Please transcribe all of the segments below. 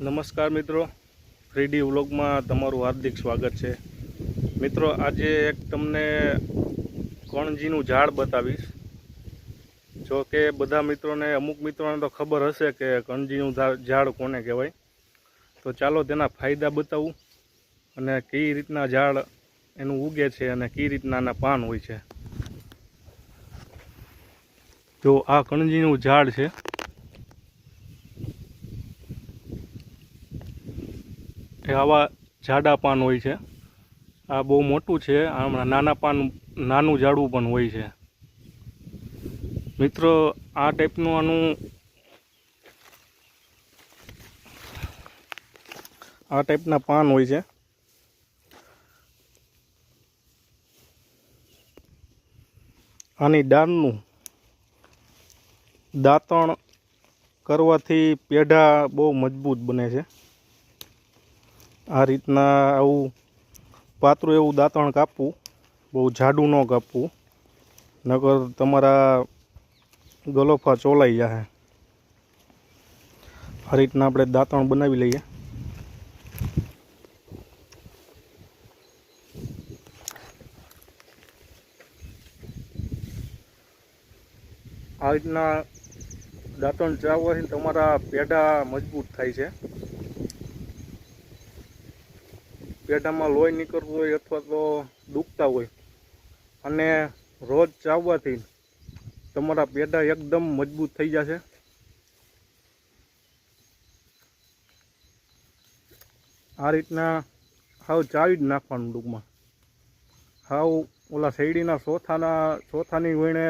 નમસ્કાર મિત્રો. થ્રીડી વ્લોગમાં તમારું હાર્દિક સ્વાગત છે. મિત્રો, આજે એક તમને કણજીનું ઝાડ બતાવીશ. જો કે બધા મિત્રોને, અમુક મિત્રોને તો ખબર હશે કે કણજીનું ઝાડ કોને કહેવાય. તો ચાલો તેના ફાયદા બતાવું અને કઈ રીતના ઝાડ એનું ઉગે છે અને કઈ રીતના એના પાન હોય છે. જો આ કણજીનું ઝાડ છે એ આવા જાડા પાન હોય છે. આ બહુ મોટું છે હમણાં નાના પાન, નાનું જાડું પણ હોય છે. મિત્રો, આ ટાઈપનું આનું આ ટાઈપના પાન હોય છે. આની દાળનું દાંતણ કરવાથી પેઢા બહુ મજબૂત બને છે. આ રીતના આવું પાતળું એવું દાંતણ કાપવું, બહુ જાડું ન કાપવું, નકર તમારા ગલોફા ચોલાઈ જાય આ રીતના આપણે દાંતણ બનાવી લઈએ. આ રીતના દાંતણ ચાવવાથી તમારા પેઢા મજબૂત થાય છે. પેટામાં લોહી નીકળતું હોય અથવા તો દુખતા હોય, અને રોજ ચાવવાથી તમારા પેઢા એકદમ મજબૂત થઈ જશે. આ રીતના હાવ ચાવી જ નાખવાનું ટૂંકમાં. હાવ ઓલા શેરડીના ચોથાના ચોથાની વીણે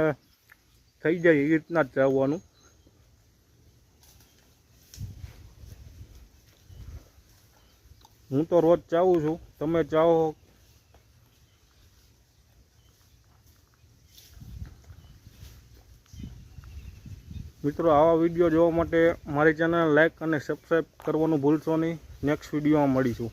થઈ જાય એ રીતના જ ચાવવાનું. હું તો રોજ ચાહું છું. તમે ચાહો મિત્રો, આવા વીડિયો જોવા માટે મારી ચેનલ લાઇક અને સબસ્ક્રાઈબ કરવાનું ભૂલશો નહીં. નેક્સ્ટ વિડીયોમાં મળીશું.